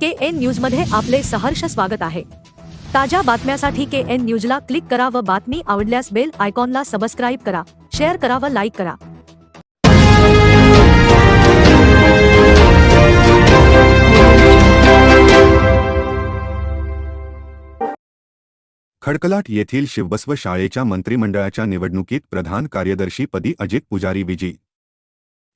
के N न्यूजमध्ये आपले सहर्ष स्वागत आहे. ताज्या बातम्यासाठी के एन न्यूजला क्लिक करा व बातमी आवडल्यास बेल आयकॉनला सबस्क्राईब करा, शेअर करा व लाईक करा. खडकलाट येथील शिवबसव शाळेच्या मंत्रिमंडळाच्या निवडणुकीत प्रधान कार्यदर्शीपदी अजित पुजारी विजी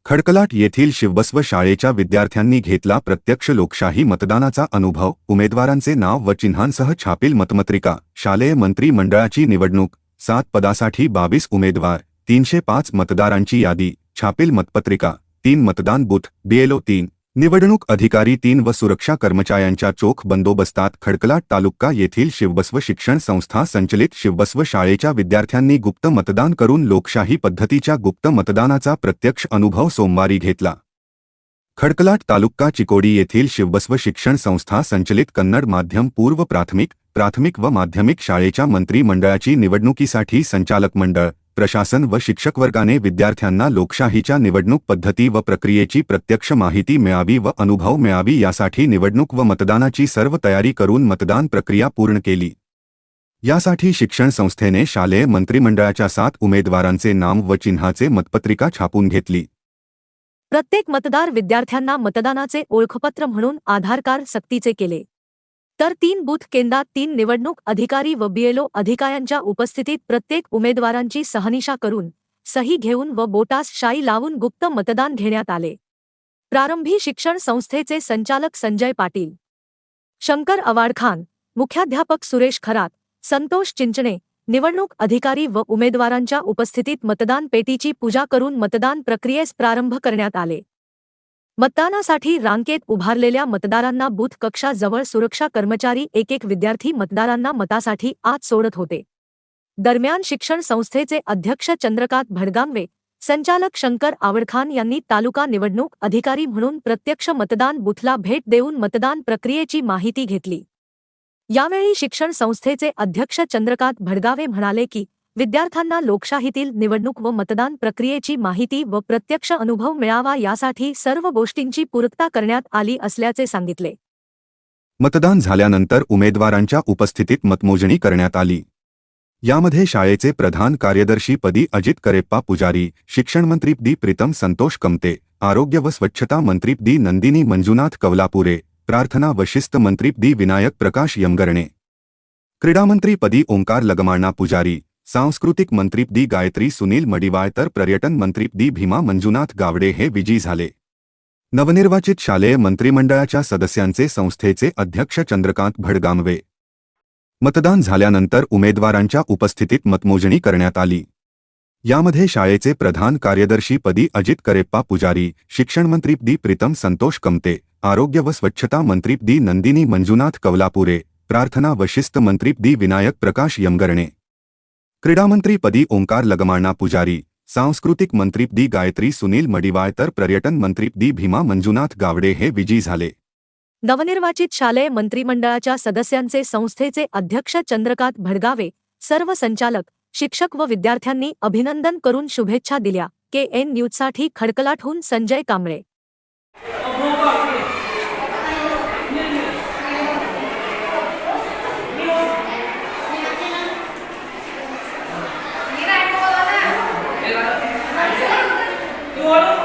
खडकलाट येथील शिवबस्व शाळेच्या विद्यार्थ्यांनी घेतला प्रत्यक्ष लोकशाही मतदानाचा अनुभव. उमेदवारांचे नाव व चिन्हांसह छापील मतपत्रिका शालेय मंत्री मंडळाची निवडणूक. सात पदासाठी बावीस उमेदवार. तीनशे पाच मतदारांची यादी. छापील मतपत्रिका. तीन मतदान बूथ. बीएलओ तीन. निवडणूक अधिकारी तीन व सुरक्षा कर्मचाऱ्यांच्या चोख बंदोबस्तात खडकलाट तालुका येथील शिवबस्व शिक्षण संस्था संचलित शिवबस्व शाळेच्या विद्यार्थ्यांनी गुप्त मतदान करून लोकशाही पद्धतीच्या गुप्त मतदानाचा प्रत्यक्ष अनुभव सोमवारी घेतला. खडकलाट तालुका चिकोडी येथील शिवबस्व शिक्षण संस्था संचलित कन्नड माध्यम पूर्व प्राथमिक प्राथमिक व माध्यमिक शाळेच्या मंत्रिमंडळाची निवडणुकीसाठी संचालक मंडळ प्रशासन व शिक्षक वर्गाने विद्यार्थ्यांना लोकशाहीच्या निवडणूक पद्धती व प्रक्रियेची प्रत्यक्ष माहिती मिळावी व अनुभव मिळावी यासाठी निवडणूक व मतदानाची सर्व तयारी करून मतदान प्रक्रिया पूर्ण केली. यासाठी शिक्षण संस्थेने शालेय मंत्रिमंडळाच्या सात उमेदवारांचे नाम व चिन्हाचे मतपत्रिका छापून घेतली. प्रत्येक मतदार विद्यार्थ्यांना मतदानाचे ओळखपत्र म्हणून आधार कार्ड सक्तीचे केले. तर तीन बूथ केंद्रात तीन निवडणूक अधिकारी व बीएलओ अधिकाऱ्यांच्या उपस्थितीत प्रत्येक उमेदवारांची सहनिशा करून सही घेऊन व बोटास शाई लावून गुप्त मतदान घेण्यात आले. प्रारंभी शिक्षण संस्थेचे संचालक संजय पाटील शंकर अवाडखान मुख्याध्यापक सुरेश खरात संतोष चिंचणे निवडणूक अधिकारी व उमेदवारांच्या उपस्थितीत मतदान पेटीची पूजा करून मतदान प्रक्रियेस प्रारंभ करण्यात आले. मतदानासाठी रांकेत उभारलेल्या मतदारांना बूथ कक्षाजवळ सुरक्षा कर्मचारी एक एक विद्यार्थी मतदारांना मतासाठी आत सोडत होते. दरम्यान शिक्षण संस्थेचे अध्यक्ष चंद्रकांत भडगांवे संचालक शंकर आवडखान यांनी तालुका निवडणूक अधिकारी म्हणून प्रत्यक्ष मतदान बूथला भेट देऊन मतदान प्रक्रियेची माहिती घेतली. यावेळी शिक्षण संस्थेचे अध्यक्ष चंद्रकांत भडगावे म्हणाले की विद्यार्थ्यांना लोकशाहीतील निवडणूक व मतदान प्रक्रियेची माहिती व प्रत्यक्ष अनुभव मिळावा यासाठी सर्व गोष्टींची पूर्तता करण्यात आली असल्याचे सांगितले. मतदान झाल्यानंतर उमेदवारांच्या उपस्थितीत मतमोजणी करण्यात आली. यामध्ये शाळेचे प्रधान कार्यदर्शी पदी अजित करेप्पा पुजारी शिक्षणमंत्री प्रीतम संतोष कमते आरोग्य व स्वच्छता मंत्री दी नंदिनी मंजुनाथ कवलापुरे प्रार्थना व शिस्त मंत्री दी विनायक प्रकाश यमगरणे क्रीडामंत्रीपदी ओंकार लगमाणा पुजारी सांस्कृतिक मंत्री दी गायत्री सुनील मडिवाळ तर पर्यटन मंत्री दी भीमा मंजुनाथ गावडे हे विजयी झाले. नवनिर्वाचित शालेय मंत्रिमंडळाच्या सदस्यांचे संस्थेचे अध्यक्ष चंद्रकांत भडगामवे मतदान झाल्यानंतर उमेदवारांच्या उपस्थितीत मतमोजणी करण्यात आली. यामध्ये शाळेचे प्रधान कार्यदर्शी पदी अजित करेप्पा पुजारी शिक्षणमंत्री दी प्रीतम संतोष कमते आरोग्य व स्वच्छता मंत्री दी नंदिनी मंजुनाथ कवलापुरे प्रार्थना व शिस्त मंत्री दी विनायक प्रकाश यमगरणे. क्रीडामंत्रीपदी ओंकार लगमाणा पुजारी सांस्कृतिक मंत्री दी गायत्री सुनील मडिवाळ तर पर्यटन मंत्री दी भीमा मंजुनाथ गावडे हे विजयी झाले. नवनिर्वाचित शालेय मंत्रिमंडळाच्या सदस्यांचे संस्थेचे अध्यक्ष चंद्रकांत भडगावे सर्व संचालक शिक्षक व विद्यार्थ्यांनी अभिनंदन करून शुभेच्छा दिल्या. के एन न्यूजसाठी खडकलाटहून संजय कांबळे. हे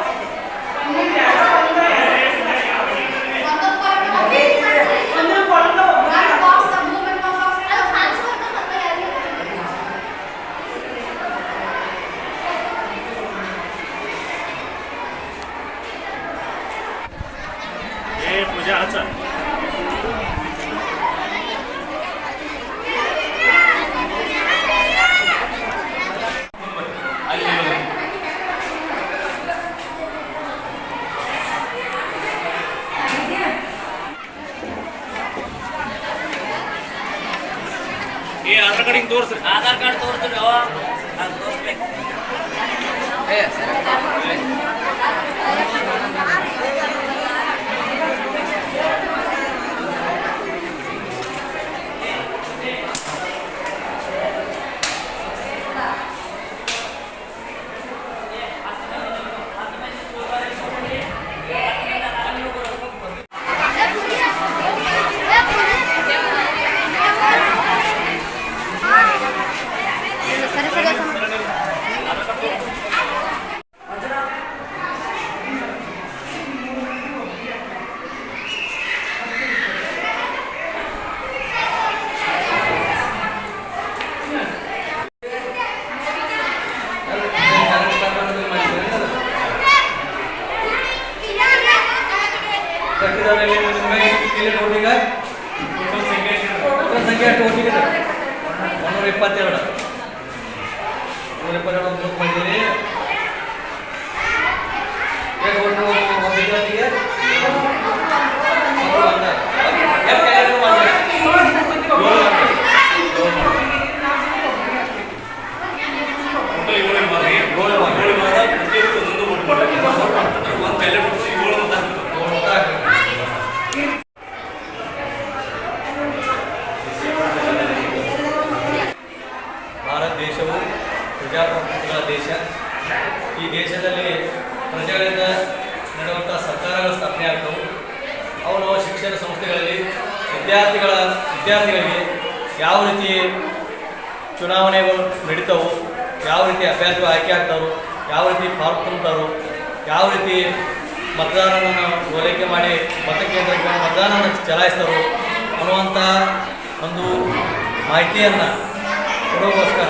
ಏ ಆಧಾರ್ ಕಾರ್ಡ್ ಹಿಂಗೆ ತೋರಿಸ್ರಿ. ಆಧಾರ್ ಕಾರ್ಡ್ ಅವ ಅದು ತೋರಿಸ್ಬೇಕು. Thank ಅದರಲ್ಲಿ ನಿಮಗೆ ಇಲ್ಲಿ ನೋಡಿಗ ಟೋಟಲ್ ಸಂಖ್ಯೆ ಎಷ್ಟು ಒಟ್ಟಿಗೆ ಮುನ್ನೂರ ಇಪ್ಪತ್ತೆರಡು. ಮುನ್ನೂರ ಇಪ್ಪತ್ತೆರಡು ಬುಕ್ ಮಾಡಿದ್ದೀರಿ ಈ ದೇಶದಲ್ಲಿ ಪ್ರಜೆಗಳಿಂದ ನಡೆಯುವಂಥ ಸರ್ಕಾರಗಳ ಸ್ಥಾಪನೆ ಆಗ್ತವು ಅವರು ಶಿಕ್ಷಣ ಸಂಸ್ಥೆಗಳಲ್ಲಿ ವಿದ್ಯಾರ್ಥಿಗಳ, ವಿದ್ಯಾರ್ಥಿಗಳಿಗೆ ಯಾವ ರೀತಿ ಚುನಾವಣೆಗಳು ನಡೀತಾವು, ಯಾವ ರೀತಿ ಅಭ್ಯರ್ಥಿಗಳು ಆಯ್ಕೆ ಆಗ್ತಾರೋ, ಯಾವ ರೀತಿ ಫಾರ್ಮ್ ತುಂಬುತ್ತಾರೋ, ಯಾವ ರೀತಿ ಮತದಾನವನ್ನು ಓಲೈಕೆ ಮಾಡಿ ಮತಕೇಂದ್ರಕ್ಕೆ ಮತದಾನವನ್ನು ಚಲಾಯಿಸ್ತಾರೋ ಅನ್ನುವಂಥ ಒಂದು ಮಾಹಿತಿಯನ್ನು ಕೊಡೋಗೋಸ್ಕರ